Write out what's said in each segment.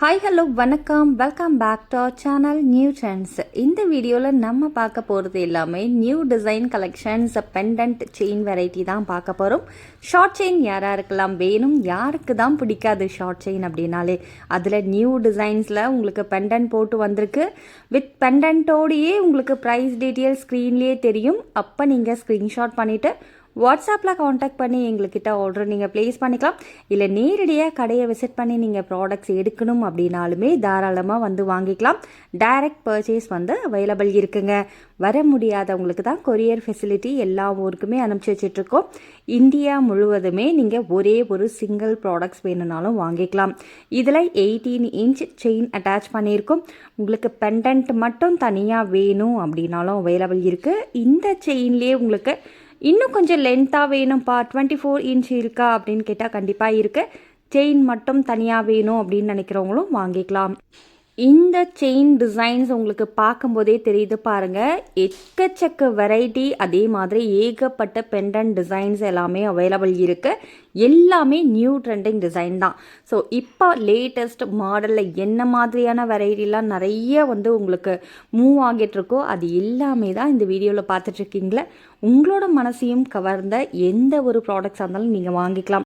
Hi hello வணக்கம். Welcome back to our channel new trends இந்த வீடியோவில் நம்ம பார்க்க போகிறது எல்லாமே new design collections pendant chain variety தான் பார்க்க போகிறோம் ஷார்ட் செயின் யாராக இருக்கலாம் வேணும். யாருக்கு தான் பிடிக்காது ஷார்ட் செயின் அப்படின்னாலே அதில் நியூ டிசைன்ஸில் உங்களுக்கு பெண்டன்ட் போட்டு வந்திருக்கு. வித் பெண்டன்ட்டோடையே உங்களுக்கு ப்ரைஸ் டீட்டெயில் ஸ்க்ரீன்லேயே தெரியும். அப்போ நீங்கள் ஸ்க்ரீன்ஷாட் பண்ணிவிட்டு வாட்ஸ்அப்பில் காண்டாக்ட் பண்ணி எங்கள்கிட்ட ஆர்டர் நீங்கள் ப்ளேஸ் பண்ணிக்கலாம். இல்லை நேரடியாக கடையை விசிட் பண்ணி நீங்கள் ப்ராடக்ட்ஸ் எடுக்கணும் அப்படின்னாலுமே தாராளமாக வந்து வாங்கிக்கலாம். டைரக்ட் பர்ச்சேஸ் வந்து அவைலபிள் இருக்குங்க. வர முடியாதவங்களுக்கு தான் கொரியர் ஃபெசிலிட்டி எல்லா ஊருக்குமே அனுப்பிச்சி வச்சிட்ருக்கோம் இந்தியா முழுவதுமே நீங்கள் ஒரே ஒரு சிங்கிள் ப்ராடக்ட்ஸ் வேணும்னாலும் வாங்கிக்கலாம். இதில் எயிட்டீன் இன்ச் செயின் அட்டாச் பண்ணியிருக்கோம். உங்களுக்கு பெண்டன்ட் மட்டும் தனியாக வேணும் அப்படின்னாலும் அவைலபிள் இருக்குது இந்த செயின்லேயே உங்களுக்கு இன்னும் கொஞ்சம் லென்த்தாக வேணும்ப்பா டுவெண்ட்டி ஃபோர் இன்ச் இருக்கா அப்படின்னு கேட்டால் கண்டிப்பாக இருக்குது செயின் மட்டும் தனியாக வேணும் அப்படின்னு நினைக்கிறவங்களும் வாங்கிக்கலாம். இந்த செயின் டிசைன்ஸ் உங்களுக்கு பார்க்கும்போதே தெரியுது பாருங்கள் எக்கச்சக்க வெரைட்டி அதே மாதிரி ஏகப்பட்ட பெண்டன் டிசைன்ஸ் எல்லாமே அவைலபிள் இருக்குது எல்லாமே நியூ ட்ரெண்டிங் டிசைன் தான். ஸோ இப்போ லேட்டஸ்ட் மாடலில் என்ன மாதிரியான வெரைட்டிலாம் நிறைய வந்து உங்களுக்கு மூவ் ஆகிட்டு இருக்கோ அது எல்லாமே தான் இந்த வீடியோவில் பார்த்துட்ருக்கீங்களே உங்களோட மனசையும் கவர்ந்த எந்த ஒரு ப்ராடக்ட்ஸாக இருந்தாலும் நீங்கள் வாங்கிக்கலாம்.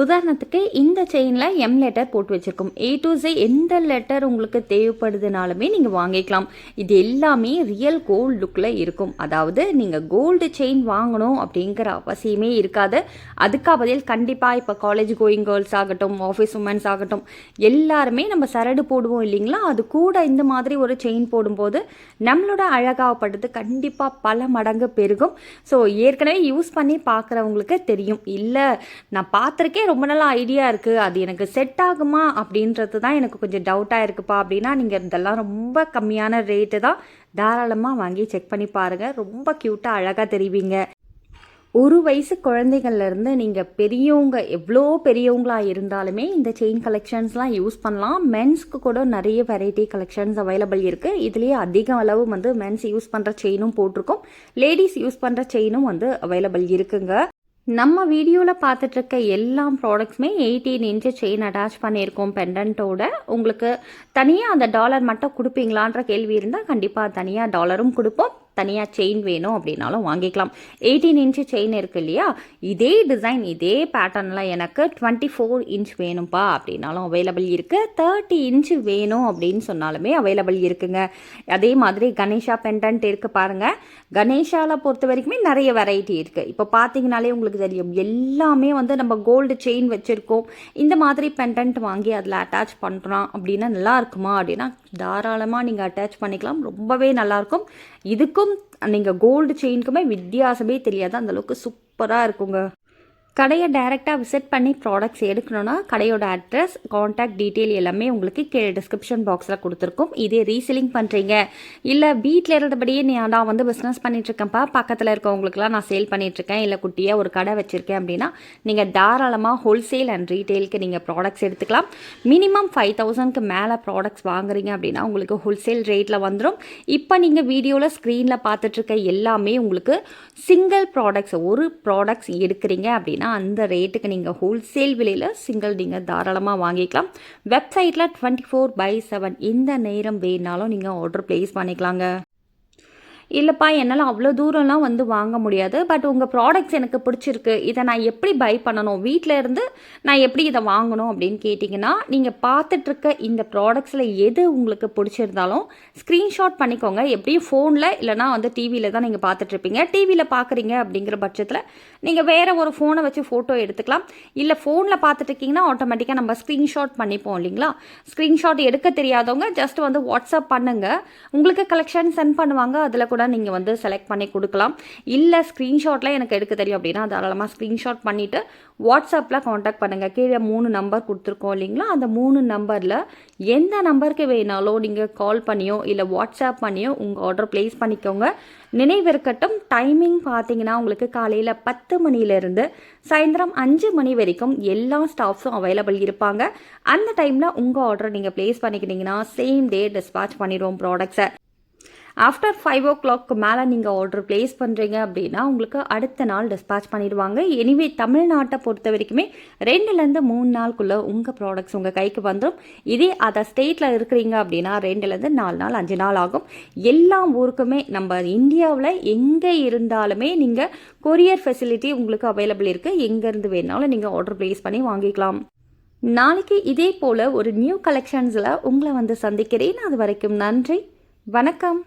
உதாரணத்துக்கு இந்த செயினில் எம் லெட்டர் போட்டு வச்சுருக்கோம். ஏ டு சி எந்த லெட்டர் உங்களுக்கு தேவைப்படுதுனாலுமே நீங்கள் வாங்கிக்கலாம். இது எல்லாமே ரியல் கோல்டு லுக்கில் இருக்கும். அதாவது நீங்கள் கோல்டு செயின் வாங்கணும் அப்படிங்கிற அவசியமே இருக்காது. அதுக்காக பதில் கண்டிப்பாக இப்போ காலேஜ் கோயிங் கேர்ள்ஸ் ஆகட்டும் ஆஃபீஸ் உமன்ஸ் ஆகட்டும் எல்லாருமே நம்ம சரடு போடுவோம் இல்லைங்களா? அது கூட இந்த மாதிரி ஒரு செயின் போடும்போது நம்மளோட அழகாகப்படுது கண்டிப்பாக பல மடங்கு பெருகும். ஸோ ஏற்கனவே யூஸ் பண்ணி பார்க்குறவங்களுக்கு தெரியும். இல்லை நான் பார்த்துருக்கேன் எனக்கே ரொம்ப நல்ல ஐடியா இருக்குது அது எனக்கு செட் ஆகுமா அப்படின்றது தான் எனக்கு கொஞ்சம் டவுட்டாக இருக்குப்பா. அப்படின்னா நீங்கள் இதெல்லாம் ரொம்ப கம்மியான ரேட்டு தான் தாராளமாக வாங்கி செக் பண்ணி பாருங்கள் ரொம்ப க்யூட்டாக அழகாக தெரிவிங்க. ஒரு வயசு குழந்தைகள்லேருந்து நீங்கள் பெரியவங்க எவ்வளோ பெரியவங்களாக இருந்தாலுமே இந்த செயின் கலெக்ஷன்ஸ்லாம் யூஸ் பண்ணலாம். மென்ஸ்க்கு கூட நிறைய வெரைட்டி கலெக்ஷன்ஸ் அவைலபிள் இருக்குது இதுலேயே அதிக அளவு வந்து மென்ஸ் யூஸ் பண்ணுற செயினும் போட்டிருக்கோம். லேடிஸ் யூஸ் பண்ணுற செயினும் வந்து அவைலபிள் இருக்குங்க. நம்ம வீடியோவில் பார்த்துட்ருக்க எல்லா ப்ராடக்ட்ஸுமே எயிட்டீன் இன்ச்சு செயின் அட்டாச் பண்ணியிருக்கோம் பெண்டன்ட்டோட உங்களுக்கு தனியாக அந்த டாலர் மட்டும் கொடுப்பீங்களான்ற கேள்வி இருந்தால் கண்டிப்பாக தனியாக டாலரும் கொடுப்போம். தனியாக செயின் வேணும் அப்படின்னாலும் வாங்கிக்கலாம். எயிட்டீன் இன்ச்சு செயின் இருக்கு இல்லையா? இதே டிசைன் இதே பேட்டர்னில் எனக்கு டுவெண்ட்டி ஃபோர் இன்ச் வேணும்ப்பா அப்படின்னாலும் அவைலபிள் இருக்குது தேர்ட்டி இன்ச்சு வேணும் அப்படின்னு சொன்னாலுமே அவைலபிள் இருக்குங்க. அதே மாதிரி கணேஷா பெண்டன்ட் இருக்குது பாருங்கள் கணேஷாவில் பொறுத்த வரைக்குமே நிறைய வெரைட்டி இருக்குது இப்போ பார்த்தீங்கனாலே உங்களுக்கு தெரியும் எல்லாமே வந்து நம்ம கோல்டு செயின் வச்சுருக்கோம். இந்த மாதிரி பெண்டன்ட் வாங்கி அதில் அட்டாச் பண்ணுறோம் அப்படின்னா நல்லா இருக்குமா அப்படின்னா தாராளமாக நீங்கள் அட்டாச் பண்ணிக்கலாம். ரொம்பவே நல்லாயிருக்கும் இதுக்கும் நீங்கள் கோல்டு செயினுக்குமே வித்தியாசமே தெரியாது. அந்தளவுக்கு சூப்பராக இருக்குங்க. கடையை டைரெக்டாக விசிட் பண்ணி ப்ராடக்ட்ஸ் எடுக்கணும்னா கடையோட அட்ரஸ் காண்டாக்ட் டீட்டெயில் எல்லாமே உங்களுக்கு கீழே டிஸ்கிரிப்ஷன் பாக்ஸில் கொடுத்துருக்கோம். இதே ரீசெல்லிங் பண்ணுறீங்க இல்லை வீட்டில் இருந்தபடியே நான் வந்து பிஸ்னஸ் பண்ணிகிட்ருக்கேன்ப்பா பக்கத்தில் இருக்கவங்களுக்குலாம் நான் சேல் பண்ணிகிட்ருக்கேன் இல்லை குட்டியாக ஒரு கடை வச்சுருக்கேன். அப்படின்னா நீங்கள் தாராளமாக ஹோல்சேல் அண்ட் ரீட்டெயிலுக்கு நீங்கள் ப்ராடக்ட்ஸ் எடுத்துக்கலாம். மினிமம் ஃபைவ் தௌசண்ட்க்கு மேலே ப்ராடக்ட்ஸ் வாங்குறீங்க அப்படின்னா உங்களுக்கு ஹோல்சேல் ரேட்டில் வந்துடும் இப்போ நீங்கள் வீடியோவில் ஸ்க்ரீனில் பார்த்துட்ருக்க எல்லாமே உங்களுக்கு சிங்கிள் ப்ராடக்ட்ஸ் ஒரு ப்ராடக்ட்ஸ் எடுக்கிறீங்க அப்படின்னா அப்படின்னா அந்த ரேட்டுக்கு நீங்கள் ஹோல்சேல் விலையில் சிங்கிள் நீங்கள் தாராளமாக வாங்கிக்கலாம். வெப்சைட்டில் டுவெண்ட்டி ஃபோர் பை செவன் இந்த நேரம் வேணாலும் நீங்கள் ஆர்டர் ப்ளேஸ் பண்ணிக்கலாங்க. இல்லைப்பா என்னால் அவ்வளோ தூரம்லாம் வந்து வாங்க முடியாது. பட் உங்கள் ப்ராடக்ட்ஸ் எனக்கு பிடிச்சிருக்கு. இதை நான் எப்படி பை பண்ணணும்? வீட்டில் இருந்து நான் எப்படி இதை வாங்கணும் அப்படின்னு கேட்டிங்கன்னா நீங்கள் பார்த்துட்ருக்க இந்த ப்ராடக்ட்ஸில் எது உங்களுக்கு பிடிச்சிருந்தாலும் ஸ்க்ரீன்ஷாட் பண்ணிக்கோங்க. எப்படியும் ஃபோனில் இல்லைனா வந்து டிவியில் தான் நீங்கள் பார்த்துட்ருப்பீங்க. டிவியில் பார்க்குறீங்க அப்படிங்கிற பட்சத்தில் நீங்கள் வேறு ஒரு ஃபோனை வச்சு ஃபோட்டோ எடுத்துக்கலாம். இல்லை ஃபோனில் பார்த்துட்ருக்கீங்கன்னா ஆட்டோமேட்டிக்காக நம்ம ஸ்க்ரீன்ஷாட் பண்ணிப்போம் இல்லைங்களா? ஸ்க்ரீன்ஷாட் எடுக்க தெரியாதவங்க ஜஸ்ட் வந்து வாட்ஸ்அப் பண்ணுங்கள் உங்களுக்கு கலெக்ஷன் சென்ட் பண்ணுவாங்க. அதில் கூட கூட நீங்கள் வந்து செலக்ட் பண்ணி கொடுக்கலாம். இல்லை ஸ்க்ரீன்ஷாட்டில் எனக்கு எடுக்க தெரியும் அப்படின்னா தாராளமாக ஸ்க்ரீன்ஷாட் பண்ணிவிட்டு வாட்ஸ்அப்பில் காண்டாக்ட் பண்ணுங்கள் கீழே மூணு நம்பர் கொடுத்துருக்கோம் இல்லைங்களா? அந்த மூணு நம்பரில் எந்த நம்பருக்கு வேணாலும் நீங்கள் கால் பண்ணியோ இல்லை வாட்ஸ்அப் பண்ணியோ உங்கள் ஆர்டர் ப்ளேஸ் பண்ணிக்கோங்க. நினைவிருக்கட்டும் டைமிங் பார்த்தீங்கன்னா உங்களுக்கு காலையில் பத்து மணிலேருந்து சாயந்தரம் அஞ்சு மணி வரைக்கும் எல்லா ஸ்டாஃப்ஸும் அவைலபிள் இருப்பாங்க. அந்த டைமில் உங்கள் ஆர்டரை நீங்கள் ப்ளேஸ் பண்ணிக்கிட்டீங்கன்னா சேம் டே டிஸ்பேச் பண்ணிடுவோம் ப்ராடக்ட்ஸை ஆஃப்டர் ஃபைவ் ஓ கிளாக் மேலே நீங்கள் ஆர்டர் ப்ளேஸ் பண்ணுறீங்க அப்படின்னா உங்களுக்கு அடுத்த நாள் டிஸ்பேச் பண்ணிடுவாங்க. எனிவே தமிழ்நாட்டை பொறுத்த வரைக்குமே ரெண்டுலேருந்து மூணு நாளுக்குள்ளே உங்கள் ப்ராடக்ட்ஸ் உங்கள் கைக்கு வந்துடும் இதே அதை ஸ்டேட்டில் இருக்கிறீங்க அப்படின்னா ரெண்டுலேருந்து நாலு நாள் அஞ்சு நாள் ஆகும். எல்லா ஊருக்குமே நம்ம இந்தியாவில் எங்கே இருந்தாலுமே நீங்கள் கொரியர் ஃபெசிலிட்டி உங்களுக்கு அவைலபிள் இருக்குது எங்கேருந்து வேணாலும் நீங்கள் ஆர்டர் ப்ளேஸ் பண்ணி வாங்கிக்கலாம். நாளைக்கு இதே போல் ஒரு நியூ கலெக்ஷன்ஸில் உங்களை வந்து சந்திக்கிறேன். அது வரைக்கும் நன்றி. வணக்கம்.